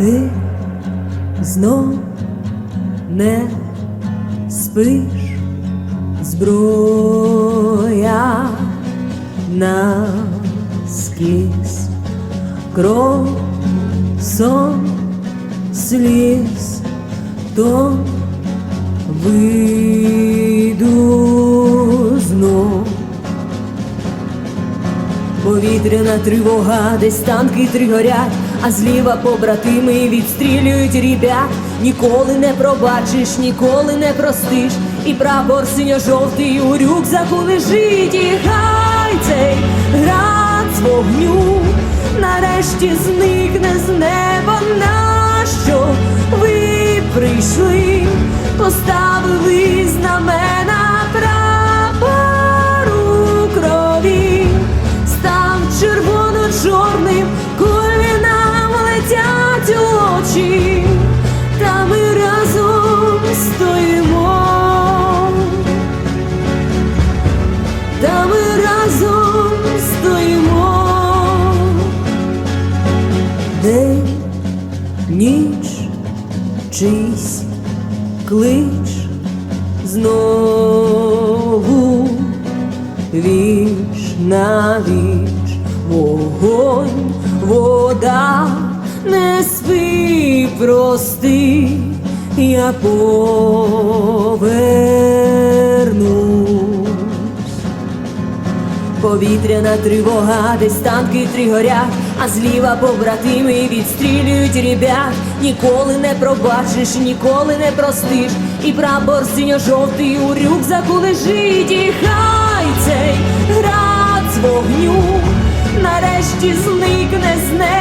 ти знов не спиш, зброя на скрізь, кров, сон, сліз, то вийду знов. Повітряна тривога, десь танки три горять, а зліва побратими відстрілюють ребят. Ніколи не пробачиш, ніколи не простиш, і прапор синьо-жовтий у рюкзаку лежить, і хай цей град з вогню нарешті зникне з неба. Нащо ви прийшли, поставили чийсь клич знову віч на віч, вогонь, вода, не спи, прости, я повернусь. Повітряна тривога, десь танки три горять, а зліва побратими відстрілюють ребят. Ніколи не пробачиш, ніколи не простиш, і прапор синьо-жовтий у рюкзаку лежить, і хай цей град з вогню нарешті зникне з неба.